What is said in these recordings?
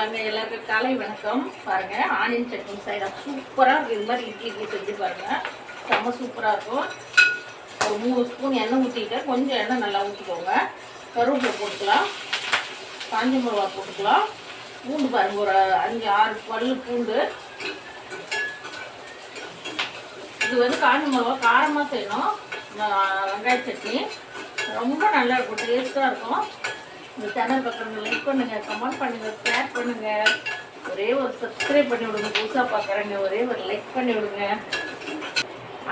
வாங்க எல்லாருக்கும் காலை வணக்கம். பாருங்க ஆனியன் சட்னி சைடா சூப்பராக இருக்கு இது மாதிரி இட்லி இட்லி செஞ்சு பாருங்க. செம்ம சூப்பராக இருக்கும். ஒரு மூணு ஸ்பூன் எண்ணெய் ஊற்றிட்டு கொஞ்சம் எண்ணெய் நல்லா ஊற்றிக்கோங்க கருவேப்பிலை போட்டுக்கலாம். காஞ்ச மிளகா போட்டுக்கலாம். பூண்டு பாருங்க ஒரு அஞ்சு ஆறு பல் பூண்டு. இது வந்து காஞ்ச மிளகா காரமாக செய்யணும். வெங்காய சட்னி. ரொம்ப நல்லா இருக்கும் டேஸ்ட்டாக இருக்கும். இந்த சேனல் பக்கம் லைக் பண்ணுங்க கமெண்ட் பண்ணுங்க ஷேர் பண்ணுங்க. ஒரே ஒரு சப்ஸ்கிரைப் பண்ணி விடுங்க புதுசாக பார்க்குறேங்க ஒரே ஒரு லைக் பண்ணி விடுங்க.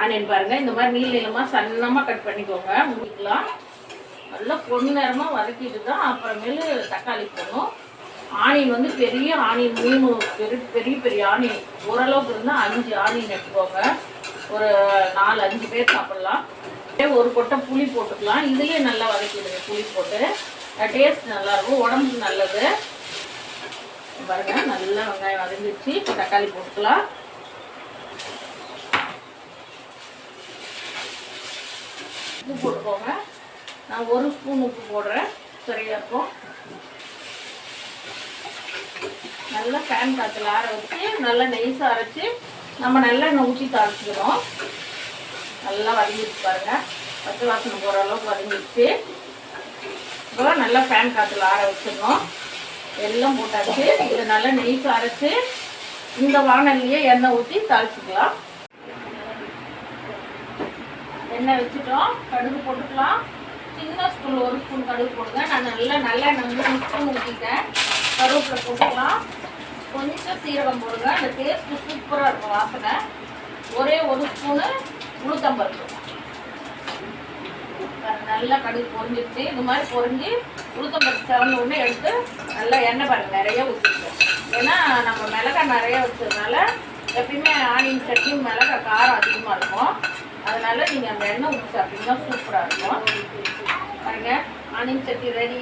ஆனியன் பாருங்க இந்த மாதிரி நீள் நீளமாக சன்னமாக கட் பண்ணிக்கோங்க முடிக்கலாம். நல்லா பொண்ணு நேரமாக வதக்கிட்டு தான் அப்புறமேலு தக்காளி போடணும். ஆனியன் வந்து பெரிய ஆனியன் மூணு பெரிய பெரிய பெரிய ஆனியன். ஓரளவுக்கு இருந்தால் அஞ்சு ஆனியன் எடுத்துக்கோங்க. ஒரு நாலு அஞ்சு பேர் சாப்பிட்லாம். ஒரு கொட்டை புளி போட்டுக்கலாம். இதுலேயே நல்லா வதக்கிடுங்க புளி போட்டு. டேஸ்ட் நல்லாயிருக்கும் உடம்புக்கு நல்லது. பாருங்க நல்லா வெங்காயம் வதங்கிடுச்சு. இப்போ தக்காளி போட்டுக்கலாம். உப்பு போட்டுக்கோங்க. நான் ஒரு ஸ்பூன் உப்பு போடுறேன். சரியா இருக்கும். நல்லா ஃபேன் காற்றுல ஆற வச்சு நல்லா நெய்ஸாக அரைச்சி நம்ம நல்லெண்ணெய் ஊற்றி தரைச்சிக்கிறோம் நல்லா வதங்கிடுச்சு பாருங்க. பச்சை வாசனை போகிற அளவுக்கு வதங்கிடுச்சு. இப்போ நல்லா ஃபேன் காற்றுல ஆற வச்சிடணும். எல்லாம் போட்டாச்சு. இதை நல்லா நெய்ஸாக அரைச்சி இந்த வானல்லையே எண்ணெய் ஊற்றி தாளிச்சிக்கலாம். எண்ணெய் வச்சுட்டோம். கடுகு போட்டுக்கலாம். சின்ன ஸ்பூன் ஒரு ஸ்பூன் கடுகு போடுங்க. நான் நல்லா நல்லா மூணு ஸ்பூன் ஊற்றிட்டேன் கருவேப்பிலை போட்டுக்கலாம். கொஞ்சம் சீரகம் போடுங்க. அந்த டேஸ்ட்டு சூப்பராக இருக்கும் வாசனை. ஒரே ஒரு ஸ்பூனு உளுத்தம்பருப்பு. நல்லா கடுகு பொறிஞ்சிருச்சு இந்த மாதிரி பொறிஞ்சு உளுத்தம்பருப்பு செவந்த உடனே எடுத்து நல்லா எண்ணெய் பாருங்கள் நிறைய ஊற்றிருக்கேன் ஏன்னா நம்ம மிளகாய் நிறைய வச்சதுனால எப்பயுமே ஆனியன் சட்னி மிளகாய் காரம் அதிகமாக இருக்கும். அதனால நீங்கள் அந்த எண்ணெய் ஊற்றி சாப்பிட்டீங்கன்னா சூப்பராக இருக்கும். பாருங்க ஆனியன் சட்னி ரெடி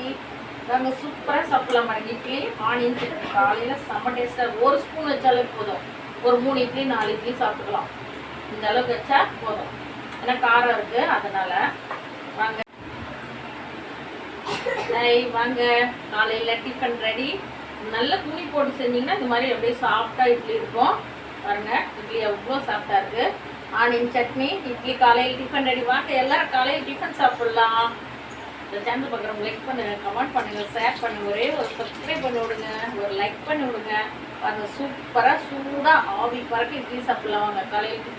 நாங்கள் சூப்பராக சாப்பிடலாம் பாருங்க இட்லி ஆனியன் சட்னி. காலையில் செம்ம டேஸ்ட்டாக ஒரு ஸ்பூன் வச்சாலே போதும். ஒரு மூணு இட்லி நாலு இட்லி சாப்பிட்டுக்கலாம். இந்த அளவுக்கு வச்சா போதும். ஏன்னா காரம் இருக்குது அதனால் வாங்க ஹாய் வாங்க. காலையில் டிஃபன் ரெடி நல்ல துணி போட்டு செஞ்சீங்கன்னா இந்த மாதிரி அப்படியே சாஃப்டாக இட்லி இருக்கும். பாருங்கள் இட்லி அவ்வளோ சாஃப்டாக இருக்குது ஆனியன் சட்னி இட்லி காலையில் டிஃபன் ரெடி வாங்க எல்லோரும் காலையில் டிஃபன் சாப்பிட்லாம். இந்த சேனல் பார்க்குறவங்க லைக் பண்ணுங்க கமெண்ட் பண்ணுங்கள் ஷேர் பண்ணுங்கள் ஒரே ஒரு சப்ஸ்கிரைப் பண்ணி விடுங்க ஒரு லைக் பண்ணி விடுங்க. அந்த சூப்பராக சூடாக ஆவி பறக்க இட்லி சாப்பிட்லாம். வாங்க காலையில் டிஃபன்